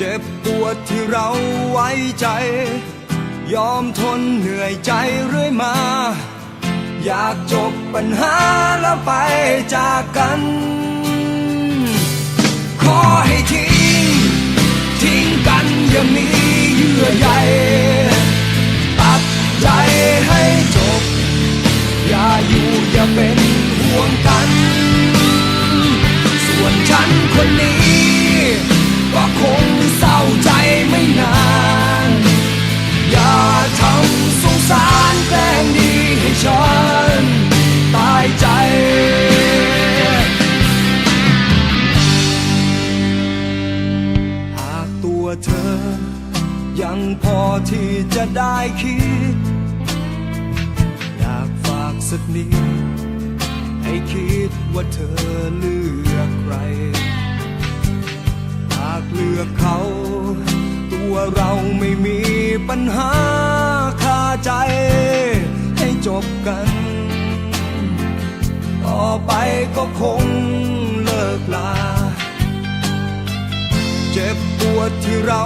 เจ็บปวดที่เราไว้ใจ ยอมทนเหนื่อยใจเรื่อยมา อยากจบปัญหาแล้วไปจากกัน ขอให้ทิ้ง ทิ้งกันอย่ามีเยื่อใยตัดใจให้จบ อย่าอยู่อย่าเป็นห่วงกัน ส่วนฉันคนนี้ พอที่จะได้คิด อยากฝากสักนิด ให้คิดว่าเธอเลือกใคร หากเลือกเขา ตัวเราไม่มีปัญหาคาใจ ให้จบกัน ต่อไปก็คงเลิกลา เจ็บปวดที่เรา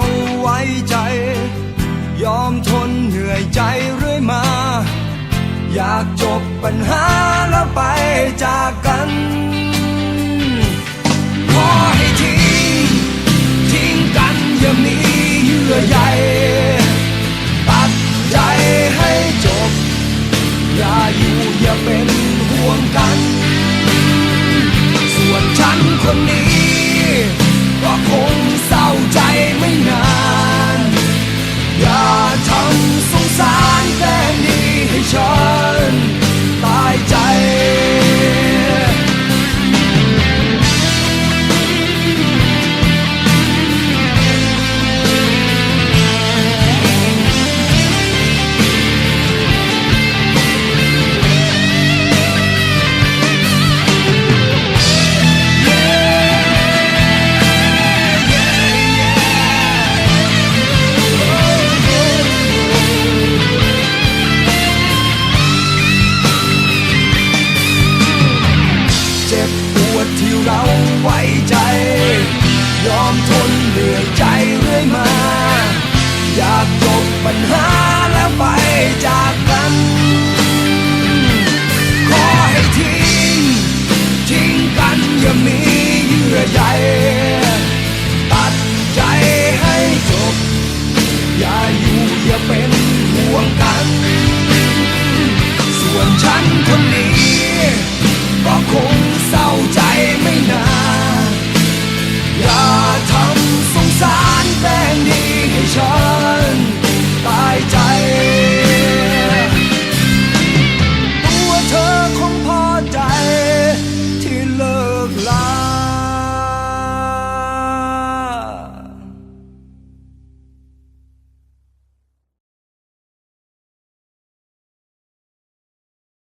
ใจเรื่อยมา อยากจบปัญหาแล้วไปจากกัน เหนื่อยใจเรื่อยมา อยากจบปัญหาแล้วไปจากกัน ขอให้ทิ้ง ทิ้งกันอย่ามีเยื่อใยตัดใจให้จบ อย่าอยู่อย่าเป็นห่วงกัน